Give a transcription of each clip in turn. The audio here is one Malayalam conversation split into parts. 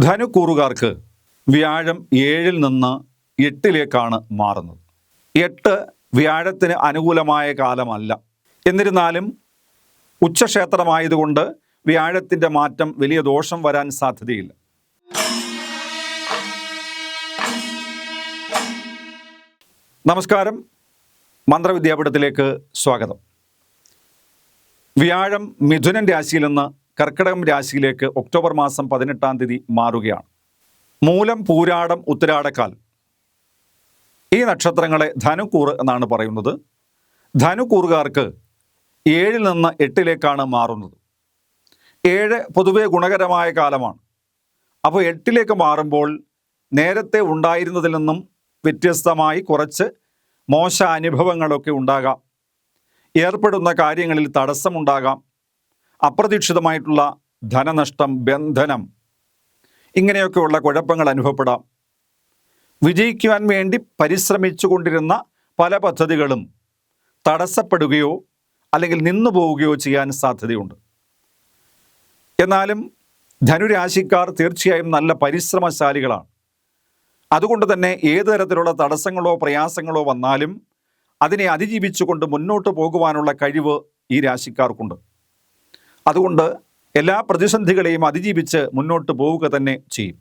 ധനുക്കൂറുകാർക്ക് വ്യാഴം ഏഴിൽ നിന്ന് എട്ടിലേക്കാണ് മാറുന്നത്. എട്ട് വ്യാഴത്തിന് അനുകൂലമായ കാലമല്ല. എന്നിരുന്നാലും ഉച്ചക്ഷേത്രമായതുകൊണ്ട് വ്യാഴത്തിന്റെ മാറ്റം വലിയ ദോഷം വരാൻ സാധ്യതയില്ല. നമസ്കാരം. മന്ത്രവിദ്യാപീഠത്തിലേക്ക് സ്വാഗതം. വ്യാഴം മിഥുനൻ രാശിയിൽ നിന്ന് കർക്കിടകം രാശിയിലേക്ക് ഒക്ടോബർ മാസം പതിനെട്ടാം തീയതി മാറുകയാണ്. മൂലം പൂരാടം ഉത്തരാടക്കാൽ. ഈ നക്ഷത്രങ്ങളെ ധനുക്കൂറ് എന്നാണ് പറയുന്നത്. ധനുക്കൂറുകാർക്ക് ഏഴിൽ നിന്ന് എട്ടിലേക്കാണ് മാറുന്നത്. ഏഴ് പൊതുവെ ഗുണകരമായ കാലമാണ്. അപ്പോൾ എട്ടിലേക്ക് മാറുമ്പോൾ നേരത്തെ ഉണ്ടായിരുന്നതിൽ നിന്നും വ്യത്യസ്തമായി കുറച്ച് മോശ അനുഭവങ്ങളൊക്കെ ഉണ്ടാകാം. ഏർപ്പെടുന്ന കാര്യങ്ങളിൽ തടസ്സമുണ്ടാകാം. അപ്രതീക്ഷിതമായിട്ടുള്ള ധനനഷ്ടം ബന്ധനം ഇങ്ങനെയൊക്കെയുള്ള കുഴപ്പങ്ങൾ അനുഭവപ്പെടാം. വിജയിക്കുവാൻ വേണ്ടി പരിശ്രമിച്ചു കൊണ്ടിരുന്ന പല പദ്ധതികളും തടസ്സപ്പെടുകയോ അല്ലെങ്കിൽ നിന്നു പോവുകയോ ചെയ്യാൻ സാധ്യതയുണ്ട്. എന്നാലും ധനുരാശിക്കാർ തീർച്ചയായും നല്ല പരിശ്രമശാലികളാണ്. അതുകൊണ്ട് തന്നെ ഏത് തരത്തിലുള്ള തടസ്സങ്ങളോ പ്രയാസങ്ങളോ വന്നാലും അതിനെ അതിജീവിച്ചുകൊണ്ട് മുന്നോട്ട് പോകുവാനുള്ള കഴിവ് ഈ രാശിക്കാർക്കുണ്ട്. അതുകൊണ്ട് എല്ലാ പ്രതിസന്ധികളെയും അതിജീവിച്ച് മുന്നോട്ട് പോവുക തന്നെ ചെയ്യും.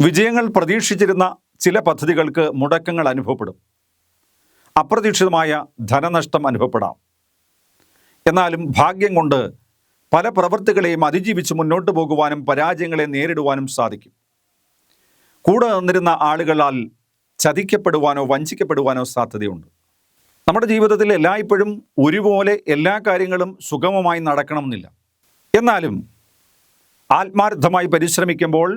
വിജയങ്ങൾ പ്രതീക്ഷിച്ചിരുന്ന ചില പദ്ധതികൾക്ക് മുടക്കങ്ങൾ അനുഭവപ്പെടും. അപ്രതീക്ഷിതമായ ധനനഷ്ടം അനുഭവപ്പെടാം. എന്നാലും ഭാഗ്യം കൊണ്ട് പല പ്രവൃത്തികളെയും അതിജീവിച്ച് മുന്നോട്ട് പോകുവാനും പരാജയങ്ങളെ നേരിടുവാനും സാധിക്കും. കൂടെ നിന്നിരുന്ന ആളുകളാൽ ചതിക്കപ്പെടുവാനോ വഞ്ചിക്കപ്പെടുവാനോ സാധ്യതയുണ്ട്. നമ്മുടെ ജീവിതത്തിൽ എല്ലായ്പ്പോഴും ഒരുപോലെ എല്ലാ കാര്യങ്ങളും സുഗമമായി നടക്കണമെന്നില്ല. എന്നാലും ആത്മാർത്ഥമായി പരിശ്രമിക്കുമ്പോൾ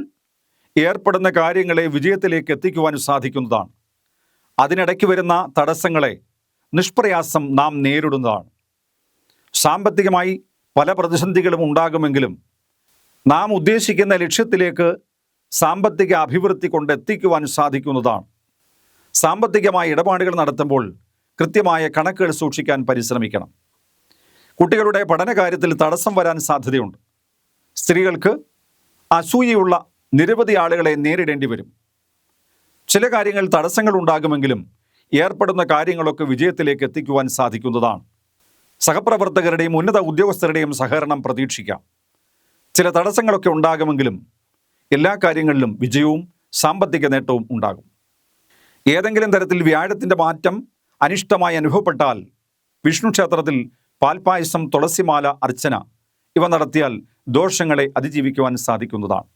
ഏർപ്പെടുന്ന കാര്യങ്ങളെ വിജയത്തിലേക്ക് എത്തിക്കുവാൻ സാധിക്കുന്നതാണ്. അതിനിടയ്ക്ക് വരുന്ന തടസ്സങ്ങളെ നിഷ്പ്രയാസം നാം നേരിടുന്നതാണ്. സാമ്പത്തികമായി പല പ്രതിസന്ധികളും ഉണ്ടാകുമെങ്കിലും നാം ഉദ്ദേശിക്കുന്ന ലക്ഷ്യത്തിലേക്ക് സാമ്പത്തിക അഭിവൃദ്ധി കൊണ്ടെത്തിക്കുവാൻ സാധിക്കുന്നതാണ്. സാമ്പത്തികമായ ഇടപാടുകൾ നടത്തുമ്പോൾ കൃത്യമായ കണക്കുകൾ സൂക്ഷിക്കാൻ പരിശ്രമിക്കണം. കുട്ടികളുടെ പഠനകാര്യത്തിൽ തടസ്സം വരാൻ സാധ്യതയുണ്ട്. സ്ത്രീകൾക്ക് അസൂയയുള്ള നിരവധി ആളുകളെ നേരിടേണ്ടി വരും. ചില കാര്യങ്ങൾ തടസ്സങ്ങൾ ഉണ്ടാകുമെങ്കിലും ഏർപ്പെടുന്ന കാര്യങ്ങളൊക്കെ വിജയത്തിലേക്ക് എത്തിക്കുവാൻ സാധിക്കുന്നതാണ്. സഹപ്രവർത്തകരുടെയും ഉന്നത ഉദ്യോഗസ്ഥരുടെയും സഹകരണം പ്രതീക്ഷിക്കാം. ചില തടസ്സങ്ങളൊക്കെ ഉണ്ടാകുമെങ്കിലും എല്ലാ കാര്യങ്ങളിലും വിജയവും സാമ്പത്തിക നേട്ടവും ഉണ്ടാകും. ഏതെങ്കിലും തരത്തിൽ വ്യാഴത്തിന്റെ മാറ്റം അനിഷ്ടമായി അനുഭവപ്പെട്ടാൽ വിഷ്ണു ക്ഷേത്രത്തിൽ പാൽപായസം തുളസിമാല അർച്ചന ഇവ നടത്തിയാൽ ദോഷങ്ങളെ അതിജീവിക്കുവാൻ സാധിക്കുന്നതാണ്.